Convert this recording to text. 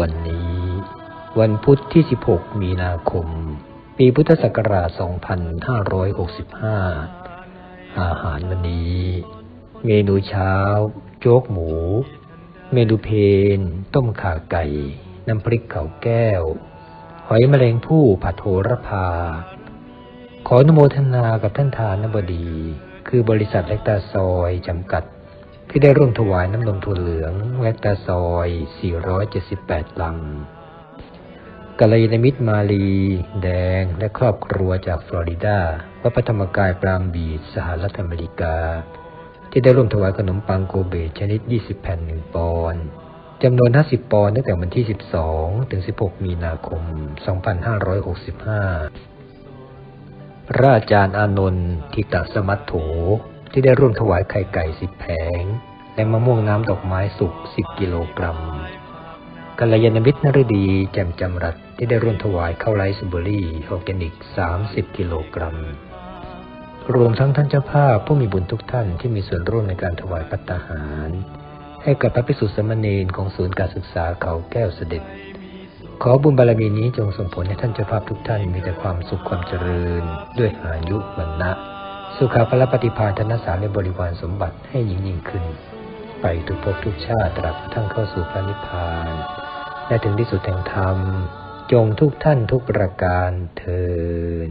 วันนี้ วันพุธที่ 16 มีนาคม ปีพุทธศักราช 2565 อาหารวันนี้ เมนูเช้า โจ๊กหมู เมนูเพน ต้มข่าไก่ น้ำพริกเขาแก้ว หอยแมลงภู่ผัดโหระพา ขออนุโมทนากับท่านทานบดี คือบริษัทเล็กตาซอยจำกัด ที่ได้ร่วมถวายน้ำนมถั่วเหลืองเล็กตาซอย 478 ลังกัลยาณมิตรมาลี แดง และครอบครัวจากฟลอริดาวัดพระธรรมกายปรามบีสหรัฐอเมริกา ที่ได้ร่วมถวายขนมปังโกเบชนิด 20 แผ่น1ปอนด์จำนวน 50 ปอนด์ตั้งแต่วันที่ 12 ถึง 16 มีนาคม 2565 พระอาจารย์อานนท์ทิตสมัตโถ ที่ได้ร่วมถวายไข่ไก่10แผง และมะม่วงน้ำดอกไม้สุก10กิโลกรัมกัลยาณมิตรนฤดีแจ่มจำรัดที่ได้ร่วมถวายข้าวไรซ์เบอรี่ออร์แกนิก 30 กิโลกรัม รวมทั้งท่านเจ้าภาพผู้มีบุญทุกท่านที่มีส่วนร่วมในการถวายพัตตาหาร ให้กับพระภิกษุสมเณรของศูนย์การศึกษาเขาแก้วเสด็จ ขอบุญบารมีนี้จงส่งผลให้ท่านเจ้าภาพทุกท่านมีแต่ความสุขความเจริญ ด้วยอายุวันนะ สุขาพละปฏิภาณธนสารในบริวารสมบัติให้ยิ่งยิ่งขึ้น ไปทุกภพทุกชาติตราบกระทั่งเข้าสู่พระนิพพาน และถึงที่สุดแห่งธรรม จงทุกท่านทุกประการเทิน